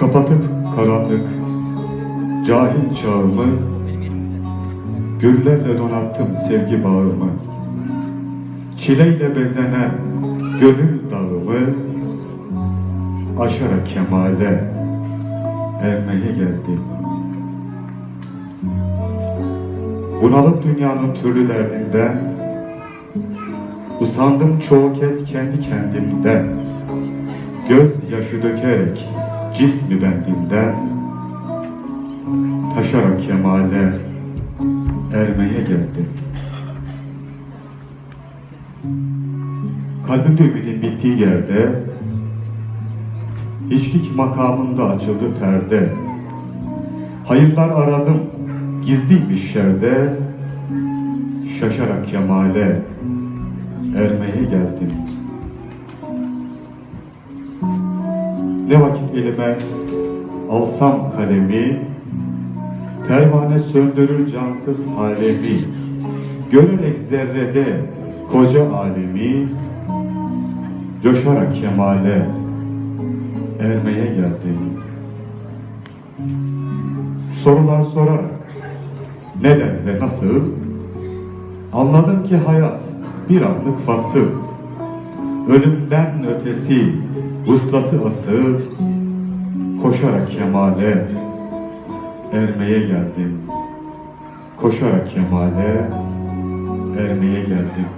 Kapatıp karanlık, cahil çağımı, Güllerle donattım sevgi bağımı. Çileyle bezenen gönül dağımı, Aşarak kemale ermeye geldim. Bunalıp dünyanın türlü derdinden, Usandım çoğu kez kendi kendimden, Göz yaşı dökerek cismi bendimden, Taşarak kemale ermeye geldim. Kalbimde ümidin bittiği yerde, Hiçlik makamında açıldı perde. Hayırlar aradım, gizliymiş şerde, Şaşarak kemale ermeye geldim. Ne vakit elime alsam kalemi, Pervane söndürür cansız alemi, Görerek zerrede koca alemi, Coşarak kemale ermeye geldim. Sorular sorarak neden ve nasıl anladım ki hayat bir anlık fasıl. Ölümden ötesi vuslatı asıl koşarak kemale ermeye geldim. Koşarak kemale ermeye geldim.